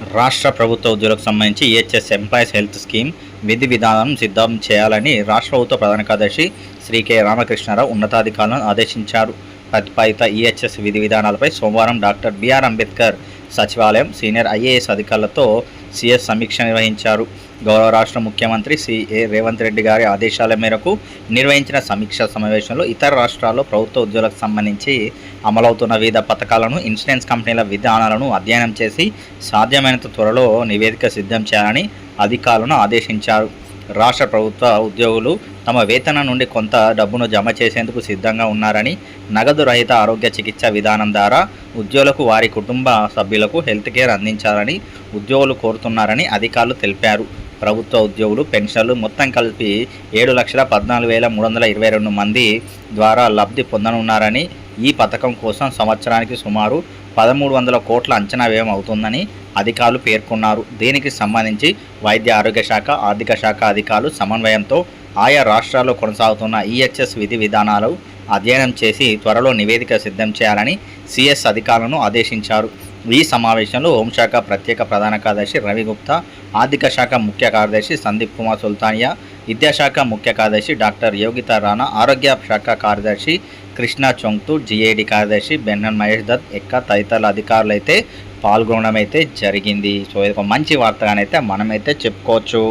రాష్ట్ర ప్రభుత్వ ఉద్యోగులకు సంబంధించి ఈహెచ్ఎస్ ఎంప్లాయీస్ హెల్త్ స్కీమ్ విధి విధానం సిద్ధం చేయాలని రాష్ట్ర ప్రభుత్వ ప్రధాన కార్యదర్శి శ్రీ కె రామకృష్ణారావు ఉన్నతాధికారులను ఆదేశించారు. ప్రతిపాదిత ఈహెచ్ఎస్ విధి విధానాలపై సోమవారం డాక్టర్ బిఆర్ అంబేద్కర్ సచివాలయం సీనియర్ ఐఏఎస్ అధికారులతో సీఎస్ సమీక్ష నిర్వహించారు. గౌరవ రాష్ట్ర ముఖ్యమంత్రి సిఏ రేవంత్ రెడ్డి గారి ఆదేశాల మేరకు నిర్వహించిన సమీక్షా సమావేశంలో ఇతర రాష్ట్రాల్లో ప్రభుత్వ ఉద్యోగులకు సంబంధించి అమలవుతున్న వివిధ పథకాలను ఇన్సూరెన్స్ కంపెనీల విధానాలను అధ్యయనం చేసి సాధ్యమైనంత త్వరలో నివేదిక సిద్ధం చేయాలని అధికారులను ఆదేశించారు. రాష్ట్ర ప్రభుత్వ ఉద్యోగులు తమ వేతనం నుండి కొంత డబ్బును జమ చేసేందుకు సిద్ధంగా ఉన్నారని నగదు రహిత ఆరోగ్య చికిత్స విధానం ద్వారా ఉద్యోగులకు వారి కుటుంబ సభ్యులకు హెల్త్ కేర్ అందించాలని ఉద్యోగులు కోరుతున్నారని అధికారులు తెలిపారు. ప్రభుత్వ ఉద్యోగులు పెన్షన్లు మొత్తం కలిపి ఏడు లక్షల పద్నాలుగు వేల మూడు వందల ఇరవై రెండు మంది ద్వారా లబ్ధి పొందనున్నారని ఈ పథకం కోసం సంవత్సరానికి సుమారు పదమూడు వందల కోట్ల అంచనా వ్యయం అవుతుందని అధికారులు పేర్కొన్నారు. దీనికి సంబంధించి వైద్య ఆరోగ్య శాఖ ఆర్థిక శాఖ అధికారులు సమన్వయంతో ఆయా రాష్ట్రాల్లో కొనసాగుతున్న ఈహెచ్ఎస్ విధి విధానాలు అధ్యయనం చేసి త్వరలో నివేదిక సిద్ధం చేయాలని సిఎస్ అధికారులను ఆదేశించారు. ఈ సమావేశంలో హోంశాఖ ప్రత్యేక ప్రధాన కార్యదర్శి రవి గుప్తా ఆర్థిక శాఖ ముఖ్య కార్యదర్శి సందీప్ కుమార్ సుల్తానియా విద్యాశాఖ ముఖ్య కార్యదర్శి డాక్టర్ యోగిత రాణా ఆరోగ్య శాఖ కార్యదర్శి కృష్ణా చొంగ్తు జిఏడి కార్యదర్శి బెన్నన్ మహేష్ దత్ ఎక్క తదితరుల అధికారులు అయితే పాల్గొనడం అయితే జరిగింది. సో ఇది ఒక మంచి వార్తగానైతే మనమైతే చెప్పుకోవచ్చు.